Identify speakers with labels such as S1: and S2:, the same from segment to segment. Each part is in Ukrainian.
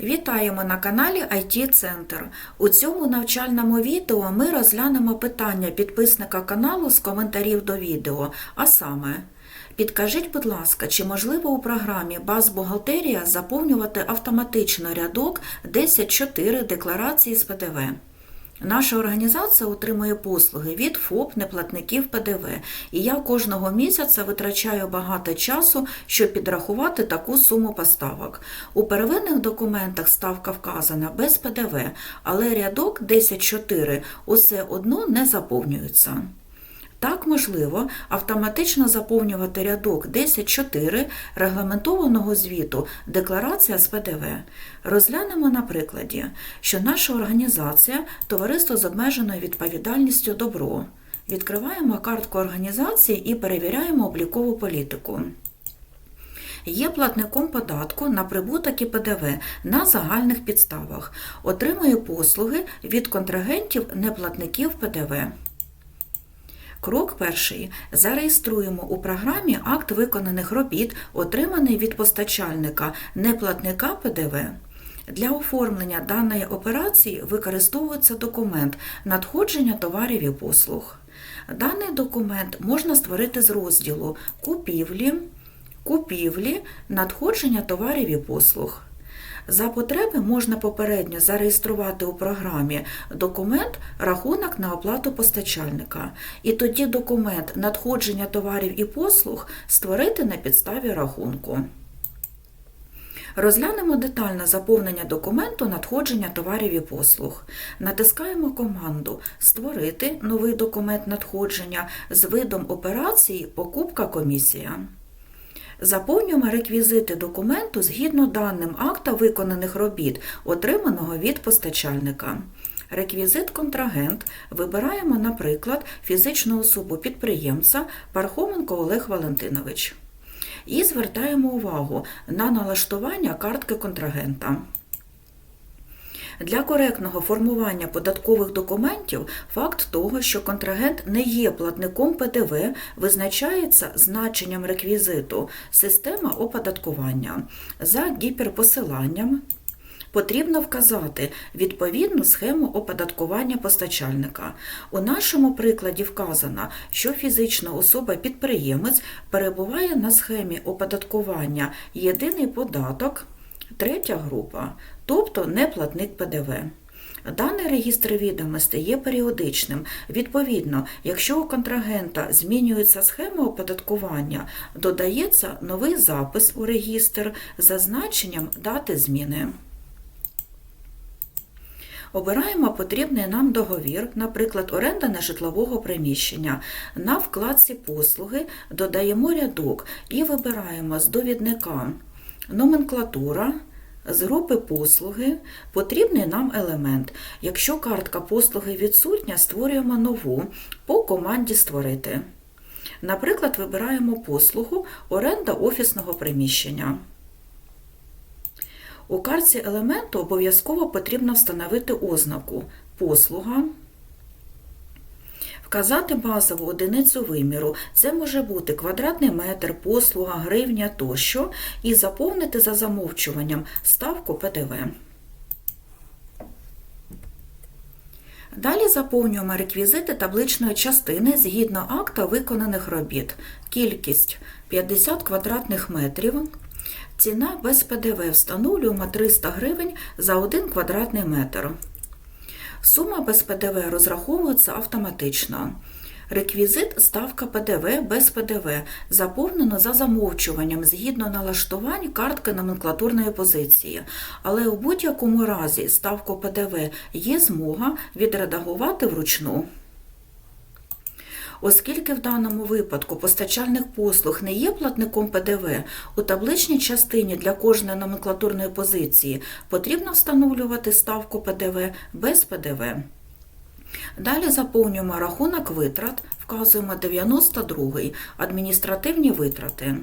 S1: Вітаємо на каналі IT Центр. У цьому навчальному відео ми розглянемо питання підписника каналу з коментарів до відео, а саме Підкажіть, будь ласка, чи можливо у програмі Баз бухгалтерія заповнювати автоматично рядок 10.4 декларації з ПДВ? Наша організація отримує послуги від ФОП неплатників ПДВ, і я кожного місяця витрачаю багато часу, щоб підрахувати таку суму поставок. У первинних документах ставка вказана без ПДВ, але рядок 10.4 усе одно не заповнюється. Так можливо автоматично заповнювати рядок 10.4 регламентованого звіту Декларація з ПДВ. Розглянемо на прикладі, що наша організація Товариство з обмеженою відповідальністю Добро. Відкриваємо картку організації і перевіряємо облікову політику. Є платником податку на прибуток і ПДВ на загальних підставах, отримує послуги від контрагентів неплатників ПДВ. Крок перший. Зареєструємо у програмі акт виконаних робіт, отриманий від постачальника, неплатника ПДВ. Для оформлення даної операції використовується документ надходження товарів і послуг. Даний документ можна створити з розділу купівлі, купівлі, надходження товарів і послуг. За потреби можна попередньо зареєструвати у програмі документ рахунок на оплату постачальника, і тоді документ надходження товарів і послуг створити на підставі рахунку. Розглянемо детальне заповнення документу надходження товарів і послуг. Натискаємо команду Створити новий документ надходження з видом операції Покупка комісія. Заповнюємо реквізити документу згідно даним акта виконаних робіт, отриманого від постачальника. Реквізит контрагент вибираємо, наприклад, фізичну особу підприємця Пархоменко Олег Валентинович. І звертаємо увагу на налаштування картки контрагента. Для коректного формування податкових документів факт того, що контрагент не є платником ПДВ, визначається значенням реквізиту система оподаткування за гіперпосиланням. Потрібно вказати відповідну схему оподаткування постачальника. У нашому прикладі вказано, що фізична особа-підприємець перебуває на схемі оподаткування єдиний податок, третя група, тобто не платник ПДВ. Даний реєстр відомостей є періодичним. Відповідно, якщо у контрагента змінюється схема оподаткування, додається новий запис у регістр з зазначенням дати зміни. Обираємо потрібний нам договір, наприклад, оренда нежитлового приміщення. На вкладці послуги додаємо рядок і вибираємо з довідника номенклатура. З групи послуги потрібний нам елемент. Якщо картка послуги відсутня, створюємо нову по команді Створити. Наприклад, вибираємо послугу оренда офісного приміщення. У картці елементу обов'язково потрібно встановити ознаку послуга, вказати базову одиницю виміру. Це може бути квадратний метр, послуга, гривня тощо, і заповнити за замовчуванням ставку ПДВ. Далі заповнюємо реквізити табличної частини згідно акта виконаних робіт. Кількість 50 квадратних метрів. Ціна без ПДВ встановлюємо 300 гривень за 1 квадратний метр. Сума без ПДВ розраховується автоматично. Реквізит ставка ПДВ без ПДВ заповнено за замовчуванням згідно налаштувань картки номенклатурної позиції, але у будь-якому разі ставку ПДВ є змога відредагувати вручну. Оскільки в даному випадку постачальник послуг не є платником ПДВ, у табличній частині для кожної номенклатурної позиції потрібно встановлювати ставку ПДВ без ПДВ. Далі заповнюємо рахунок витрат, вказуємо 92-й адміністративні витрати.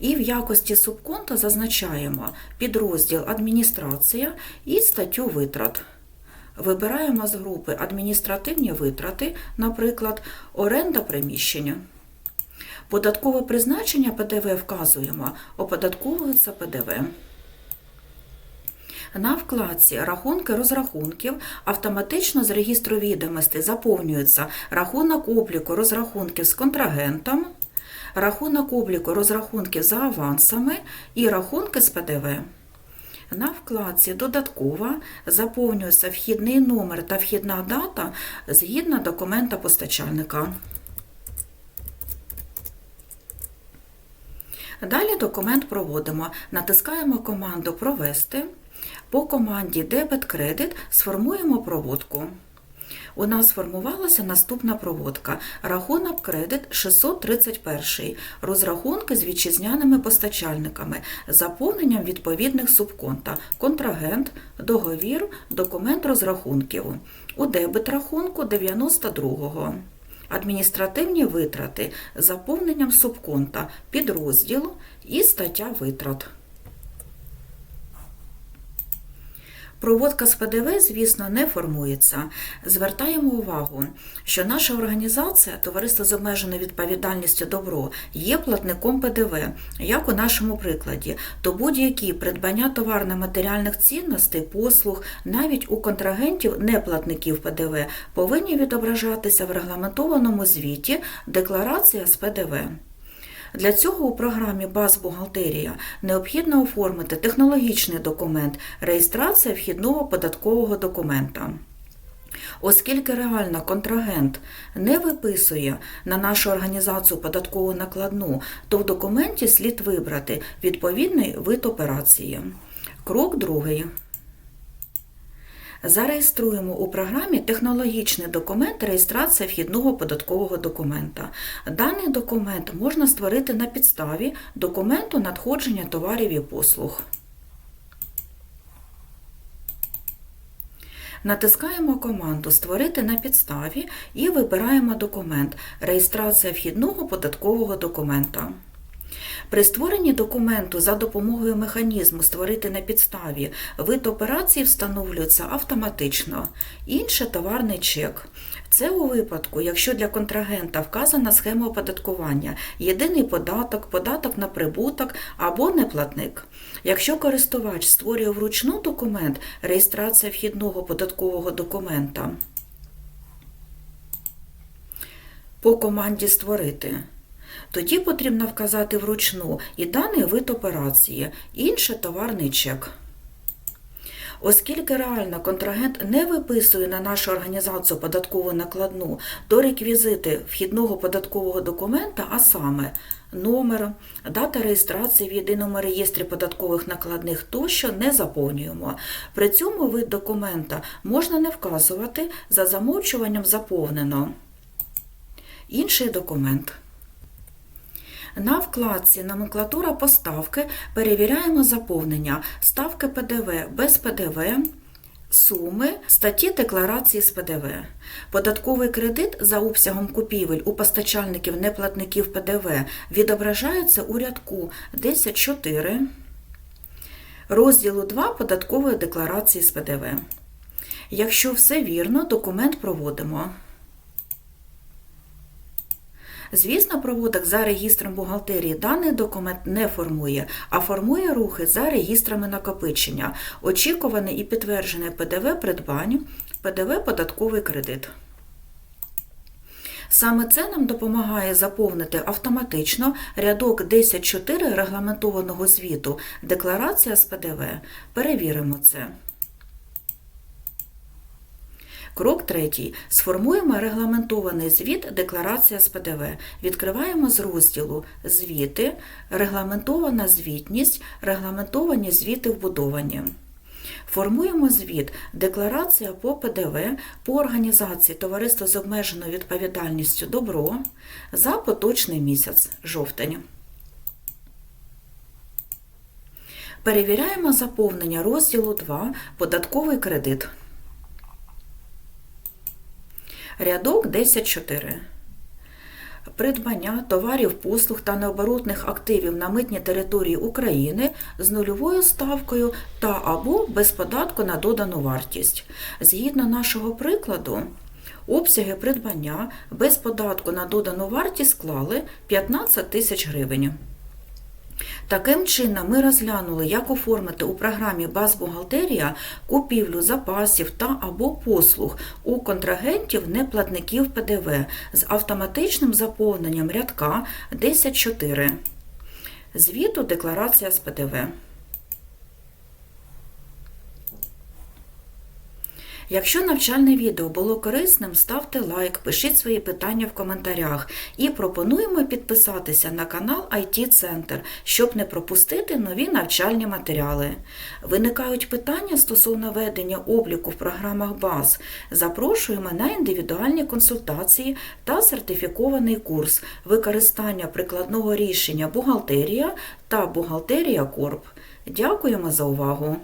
S1: І в якості субконта зазначаємо підрозділ Адміністрація і статтю витрат. Вибираємо з групи адміністративні витрати, наприклад, оренда приміщення. Податкове призначення ПДВ вказуємо, оподатковується ПДВ. На вкладці Рахунки розрахунків автоматично з реєстру відомостей заповнюється рахунок обліку розрахунків з контрагентом, рахунок обліку розрахунків за авансами і рахунки з ПДВ. На вкладці Додаткова заповнюється вхідний номер та вхідна дата згідно документа постачальника. Далі документ проводимо. Натискаємо команду Провести. По команді Дебет кредит сформуємо проводку. У нас сформувалася наступна проводка. Рахунок кредит 631. Розрахунки з вітчизняними постачальниками, заповненням відповідних субконта, контрагент, договір, документ розрахунків. У дебет рахунку 92-го. Адміністративні витрати заповненням субконта, підрозділ і стаття витрат. Проводка з ПДВ, звісно, не формується. Звертаємо увагу, що наша організація, Товариство з обмеженою відповідальністю Добро, є платником ПДВ, як у нашому прикладі, то будь-які придбання товарно-матеріальних цінностей, послуг, навіть у контрагентів неплатників ПДВ, повинні відображатися в регламентованому звіті Декларація з ПДВ. Для цього у програмі Баз бухгалтерія необхідно оформити технологічний документ реєстрація вхідного податкового документа. Оскільки реально контрагент не виписує на нашу організацію податкову накладну, то в документі слід вибрати відповідний вид операції. Крок другий. Зареєструємо у програмі технологічний документ реєстрація вхідного податкового документа. Даний документ можна створити на підставі документу надходження товарів і послуг. Натискаємо команду Створити на підставі і вибираємо документ Реєстрація вхідного податкового документа. При створенні документу за допомогою механізму Створити на підставі вид операції встановлюється автоматично. Інше товарний чек. Це у випадку, якщо для контрагента вказана схема оподаткування, єдиний податок, податок на прибуток або неплатник. Якщо користувач створює вручну документ реєстрація вхідного податкового документа, по команді Створити. Тоді потрібно вказати вручну і даний вид операції, інше товарний чек. Оскільки реально контрагент не виписує на нашу організацію податкову накладну, то реквізити вхідного податкового документа, а саме номер, дата реєстрації в єдиному реєстрі податкових накладних тощо не заповнюємо. При цьому вид документа можна не вказувати за замовчуванням заповнено. Інший документ. На вкладці Номенклатура поставки перевіряємо заповнення ставки ПДВ без ПДВ, суми, статті декларації з ПДВ. Податковий кредит за обсягом купівель у постачальників неплатників ПДВ відображається у рядку 10.4 розділу 2 податкової декларації з ПДВ. Якщо все вірно, документ проводимо. Звісно, проводок за реєстром бухгалтерії даний документ не формує, а формує рухи за реєстрами накопичення, очікуваний і підтверджений ПДВ придбань, ПДВ податковий кредит. Саме це нам допомагає заповнити автоматично рядок 10.4 регламентованого звіту Декларація з ПДВ. Перевіримо це. Крок третій. Сформуємо регламентований звіт Декларація з ПДВ. Відкриваємо з розділу Звіти, регламентована звітність, регламентовані звіти вбудовані. Формуємо звіт Декларація по ПДВ по організації Товариства з обмеженою відповідальністю Добро за поточний місяць жовтень. Перевіряємо заповнення розділу 2 Податковий кредит. Рядок 10.4. Придбання товарів, послуг та необоротних активів на митній території України з нульовою ставкою та або без податку на додану вартість. Згідно нашого прикладу, обсяги придбання без податку на додану вартість склали 15 тисяч гривень. Таким чином, ми розглянули, як оформити у програмі «Базбухгалтерія» купівлю запасів та або послуг у контрагентів неплатників ПДВ з автоматичним заповненням рядка 10.4. Звіту декларація з ПДВ. Якщо навчальне відео було корисним, ставте лайк, пишіть свої питання в коментарях і пропонуємо підписатися на канал IT Центр, щоб не пропустити нові навчальні матеріали. Виникають питання стосовно ведення обліку в програмах БАЗ. Запрошуємо на індивідуальні консультації та сертифікований курс використання прикладного рішення бухгалтерія та бухгалтерія Корп. Дякуємо за увагу!